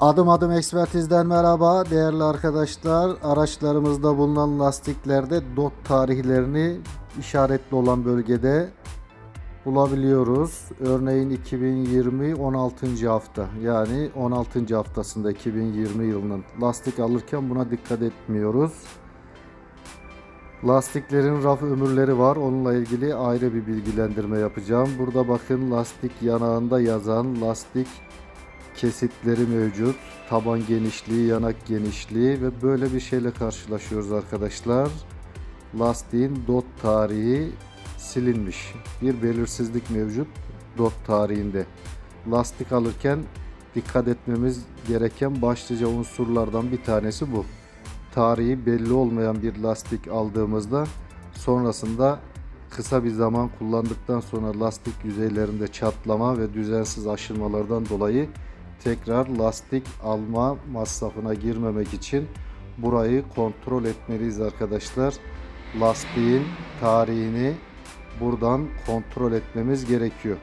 Adım adım ekspertizden merhaba değerli arkadaşlar. Araçlarımızda bulunan lastiklerde dot tarihlerini işaretli olan bölgede bulabiliyoruz. Örneğin 2020 16. hafta yani 16. haftasında 2020 yılının lastik alırken buna dikkat etmiyoruz. Lastiklerin raf ömürleri var. Onunla ilgili ayrı bir bilgilendirme yapacağım. Burada bakın lastik yanağında yazan lastik kesitleri mevcut. Taban genişliği, yanak genişliği ve böyle bir şeyle karşılaşıyoruz arkadaşlar. Lastiğin dot tarihi silinmiş. Bir belirsizlik mevcut dot tarihinde. Lastik alırken dikkat etmemiz gereken başlıca unsurlardan bir tanesi bu. Tarihi belli olmayan bir lastik aldığımızda sonrasında kısa bir zaman kullandıktan sonra lastik yüzeylerinde çatlama ve düzensiz aşınmalardan dolayı tekrar lastik alma masrafına girmemek için burayı kontrol etmeliyiz arkadaşlar. Lastiğin tarihini buradan kontrol etmemiz gerekiyor.